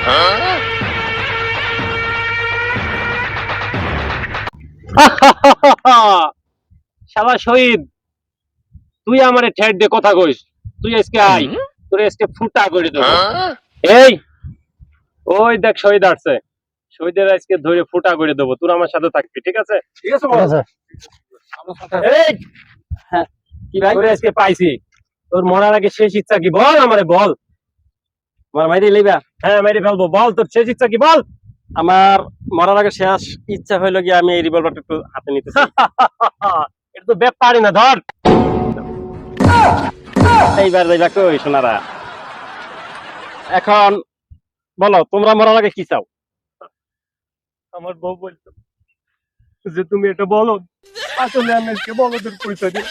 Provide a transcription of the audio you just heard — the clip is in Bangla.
শালা শহীদ তুই আমারে ঠেট দে কথা কইস। তুই আজকে আই তোর আজকে ফুটা করে দেবো। এই ওই দেখ শহীদ আসছে। শহীদের আজকে ধরে ফুটা করে দেবো। তোর আমার সাথে থাকবি ঠিক আছে? ঠিক আছে এই হ্যাঁ, কি ভাই? আজকে পাইছি। তোর মরার আগে শেষ ইচ্ছা কি? বল আমারে বল। আমার মাইরে লইবা। হ্যাঁ মেরে ফেলব। বল তোর শেষ ইচ্ছা কি? বল। আমার মরার আগে শেষ ইচ্ছা হইল কি আমি এই রিভলভারটা একটু হাতে নিতে এটা তো ব্যাপারই না ধর। এইবার যাইবা কই সোনারা? এখন বলো তোমরা মরার আগে কি চাও? আমার বউ বলতো যে তুমি এটা বলো। আসলে আমি বলদের পরিচয় দিই।